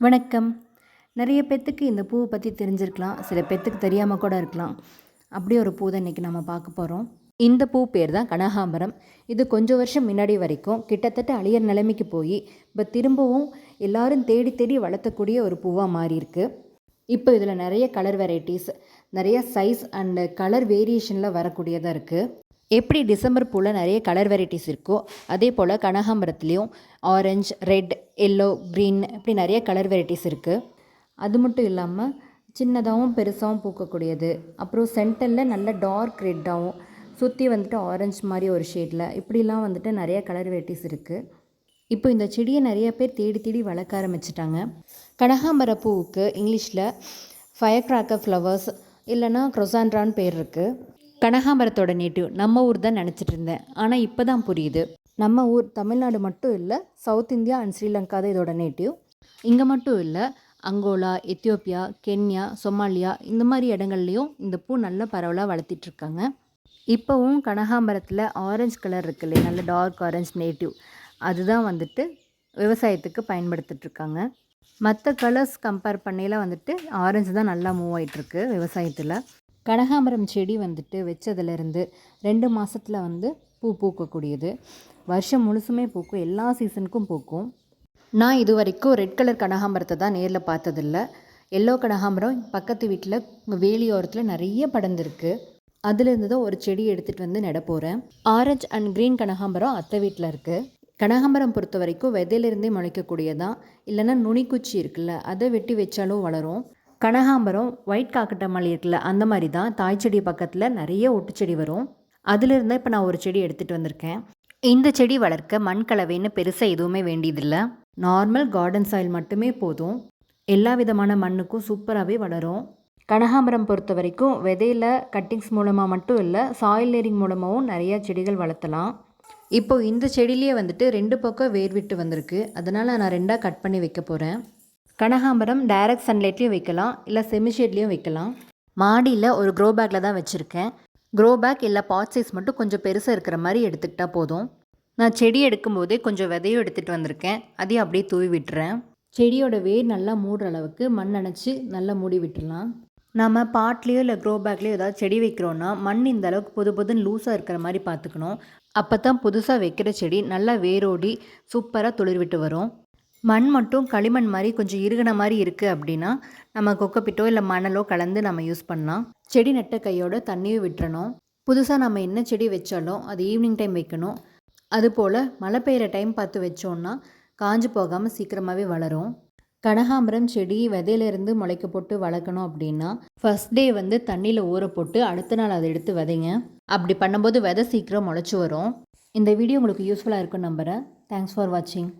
வணக்கம். நிறைய பேர்த்துக்கு இந்த பூவை பற்றி தெரிஞ்சிருக்கலாம். சில பேர்த்துக்கு தெரியாமல் கூட இருக்கலாம். அப்படி ஒரு பூ தான் இன்றைக்கி நம்ம பார்க்க போகிறோம் இந்த பூ பேர் தான் கனகாம்பரம். இது கொஞ்சம் வருஷம் முன்னாடி வரைக்கும் கிட்டத்தட்ட அழியர் நிலைமைக்கு போய் இப்போ திரும்பவும் எல்லாரும் தேடி தேடி வளர்த்தக்கூடிய ஒரு பூவாக மாறியிருக்கு இப்போ இதில் நிறைய கலர் வெரைட்டிஸ் நிறைய சைஸ் அண்டு கலர் வேரியேஷனில் வரக்கூடியதாக இருக்குது எப்படி டிசம்பர் பூவில் நிறைய கலர் வெரைட்டிஸ் இருக்கோ அதே போல் கனகாம்பரத்துலேயும் ஆரஞ்ச் ரெட் எல்லோ க்ரீன் இப்படி நிறைய கலர் வெரைட்டிஸ் இருக்குது அது மட்டும் இல்லாமல் சின்னதாகவும் பெருசாகவும் பூக்கக்கூடியது. அப்புறம் சென்டரில் நல்ல டார்க் ரெட்டாகவும் சுற்றி வந்துட்டு ஆரஞ்சு மாதிரி ஒரு ஷேடில் இப்படிலாம் வந்துட்டு நிறைய கலர் வெரைட்டிஸ் இருக்குது இப்போ இந்த செடியை நிறைய பேர் தேடி தேடி வளர்க்க ஆரம்பிச்சிட்டாங்க. கனகாம்பர பூவுக்கு இங்கிலீஷில் ஃபயர் கிராக்கர் ஃப்ளவர்ஸ் இல்லைன்னா க்ரொசான்ட்ரான்னு பேர் இருக்குது கனகாம்பரத்தோட நேட்டிவ் நம்ம ஊர் தான் நினச்சிட்டு இருந்தேன். ஆனால் இப்போ தான் புரியுது. நம்ம ஊர் தமிழ்நாடு மட்டும் இல்லை சவுத் இந்தியா அண்ட் ஸ்ரீலங்கா தான் இதோட நேட்டிவ் இங்கே மட்டும் இல்லை அங்கோலா எத்தியோப்பியா கென்யா சொமாலியா இந்த மாதிரி இடங்கள்லையும் இந்த பூ நல்ல பரவலாக வளர்த்திட்ருக்காங்க இப்போவும் கனகாம்பரத்தில் ஆரஞ்சு கலர் இருக்கு இல்லையா? நல்ல டார்க் ஆரஞ்ச் நேட்டிவ் அதுதான் வந்துட்டு விவசாயத்துக்கு பயன்படுத்திட்டுருக்காங்க மற்ற கலர்ஸ் கம்பேர் பண்ணையில் வந்துட்டு ஆரஞ்சு தான் நல்லா மூவ் ஆகிட்டுருக்கு விவசாயத்தில். கனகாம்பரம் செடி வந்துட்டு வச்சதுலேருந்து ரெண்டு மாதத்தில் வந்து பூ பூக்கக்கூடியது. வருஷம் முழுசுமே பூக்கும் எல்லா சீசனுக்கும் பூக்கும். நான் இது வரைக்கும் ரெட் கலர் கனகாம்பரத்தை தான் நேரில் பார்த்ததில்ல. எல்லோ கனகாம்பரம் பக்கத்து வீட்டில் வேலியோரத்தில் நிறைய படர்ந்துருக்கு. அதுலேருந்து தான் ஒரு செடி எடுத்துகிட்டு வந்து நட போகிறேன் ஆரஞ்ச் அண்ட் க்ரீன் கனகாம்பரம் அத்தை வீட்டில் இருக்குது கனகாம்பரம் பொறுத்த வரைக்கும் விதையிலிருந்தே முளைக்கக்கூடியதான் இல்லைன்னா நுனிக்குச்சி இருக்குல்ல அதை வெட்டி வச்சாலும் வளரும். கனகாம்பரம் ஒயிட் காக்கட்டமல் இருக்குல்ல அந்த மாதிரி தான் தாய் செடி பக்கத்தில் நிறைய ஒட்டு செடி வரும். அதிலிருந்து இப்போ நான் ஒரு செடி எடுத்துகிட்டு வந்திருக்கேன். இந்த செடி வளர்க்க மண் கலவைன்னு பெருசாக எதுவுமே வேண்டியதில்லை. நார்மல் கார்டன் சாயில் மட்டுமே போதும். எல்லா விதமான மண்ணுக்கும் சூப்பராகவே வளரும். கனகாம்பரம் பொறுத்த வரைக்கும் விதையில் கட்டிங்ஸ் மூலமாக மட்டும் இல்லை சாயில் லேரிங் மூலமாகவும் நிறையா செடிகள் வளர்த்தலாம். இப்போது இந்த செடியிலேயே வந்துட்டு ரெண்டு பக்கம் வேர் விட்டு வந்திருக்கு. அதனால் நான் ரெண்டாக கட் பண்ணி வைக்க போகிறேன் கனகாம்பரம் டைரக்ட் சன்லைட்லேயும் வைக்கலாம் இல்லை செமிஷேட்லேயும் வைக்கலாம். மாடியில் ஒரு க்ரோ பேக்கில் தான் வச்சுருக்கேன். க்ரோ பேக் இல்லை பாட் சைஸ் மட்டும் கொஞ்சம் பெருசாக இருக்கிற மாதிரி எடுத்துக்கிட்டால் போதும். நான் செடி எடுக்கும்போதே கொஞ்சம் விதையும் எடுத்துகிட்டு வந்திருக்கேன். அதையும் அப்படியே தூவி விட்டுறேன். செடியோட வேர் நல்லா மூடுற அளவுக்கு மண் அணைச்சி நல்லா மூடி விட்டுடலாம். நம்ம பாட்லேயோ இல்லை க்ரோ பேக்லேயோ ஏதாவது செடி வைக்கிறோன்னா மண் இந்த அளவுக்கு புது புதுன்னு லூஸாக இருக்கிற மாதிரி பார்த்துக்கணும். அப்போ தான் புதுசாக வைக்கிற செடி நல்லா வேரோடி சூப்பராக துளிர் விட்டு வரும். மண் மட்டும் களிமண் மாதிரி கொஞ்சம் இறுகின மாதிரி இருக்குது அப்படின்னா நம்ம கொக்கப்பிட்டோ இல்லை மணலோ கலந்து நம்ம யூஸ் பண்ணலாம். செடி நட்ட கையோட தண்ணியும் விட்டுறணும். புதுசாக நம்ம என்ன செடி வச்சாலும் அது ஈவினிங் டைம் வைக்கணும். அதுபோல் மழை பெய்கிற டைம் பார்த்து வச்சோன்னா காஞ்சு போகாமல் சீக்கிரமாகவே வளரும். கனகாம்பரம் செடி விதையிலேருந்து முளைக்க போட்டு வளர்க்கணும் அப்படின்னா ஃபஸ்ட் டே வந்து தண்ணியில் ஊற போட்டு அடுத்த நாள் அதை எடுத்து விதைங்க. அப்படி பண்ணும்போது விதை சீக்கிரம் முளைச்சி வரும். இந்த வீடியோ உங்களுக்கு யூஸ்ஃபுல்லாக இருக்குன்னு நம்புகிறேன் தேங்க்ஸ் ஃபார் வாட்சிங்